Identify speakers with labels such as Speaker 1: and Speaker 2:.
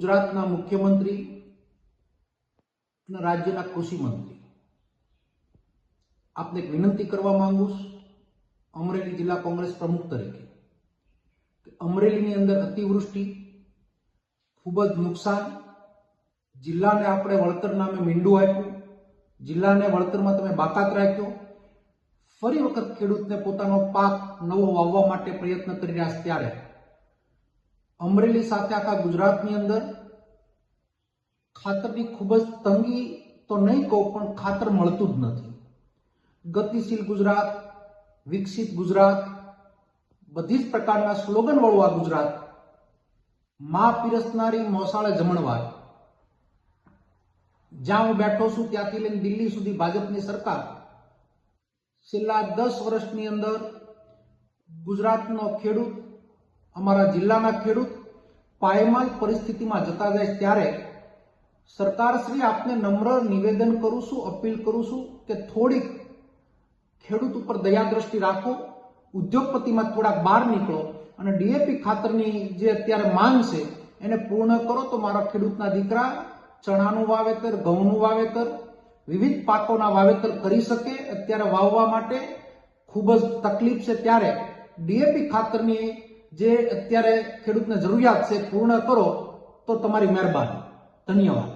Speaker 1: ગુજરાતના મુખ્યમંત્રી અને રાજ્યના કૃષિ મંત્રી. આપને એક વિનંતી કરવા માંગુ છું અમરેલી જિલ્લા કોંગ્રેસ પ્રમુખ તરીકે અમરેલીની અંદર અતિવૃષ્ટિ ખૂબ જ નુકસાન, જિલ્લાને આપણે વળતર નામે મીંડું આપ્યું, જિલ્લાને વળતરમાં તમે બાકાત રાખ્યો, ફરી વખત ખેડૂતને પોતાનો પાક નવો વાવવા માટે પ્રયત્ન કરી રહ્યા ત્યારે અમરેલી સાથે આખા ગુજરાતની અંદર ખાતરની ખૂબ જ તંગી તો નહીં કહું, પણ ખાતર મળતું જ નથી. ગતિશીલ ગુજરાત, વિકસિત ગુજરાત, બધી જ પ્રકારના સ્લોગન વાળું આ ગુજરાતમાં પીરસનારી મોસાળે જમણવાર. જ્યાં હું બેઠો છું ત્યાંથી લઈને દિલ્હી સુધી ભાજપની સરકાર. છેલ્લા દસ વર્ષની અંદર ગુજરાતનો ખેડૂત અમારા જિલ્લાના ખેડૂત પાયમાલ પરિસ્થિતિમાં જતા જાય ત્યારે સરકારશ્રી આપને નમ્ર નિવેદન કરું છું, અપીલ કરું છું કે થોડીક ખેડૂત ઉપર દયા દ્રષ્ટિ રાખો, ઉદ્યોગપતિમાં થોડાક બહાર નીકળો અને ડીએપી ખાતરની જે અત્યારે માંગ છે એને પૂર્ણ કરો તો મારા ખેડૂતના દીકરા ચણાનું વાવેતર, ઘઉંનું વાવેતર, વિવિધ પાકોના વાવેતર કરી શકે. અત્યારે વાવવા માટે ખૂબ જ તકલીફ છે ત્યારે ડીએપી ખાતરની જે અત્યારે ખેડૂતને જરૂરિયાત છે પૂર્ણ કરો તો તમારી મહેરબાની. ધન્યવાદ.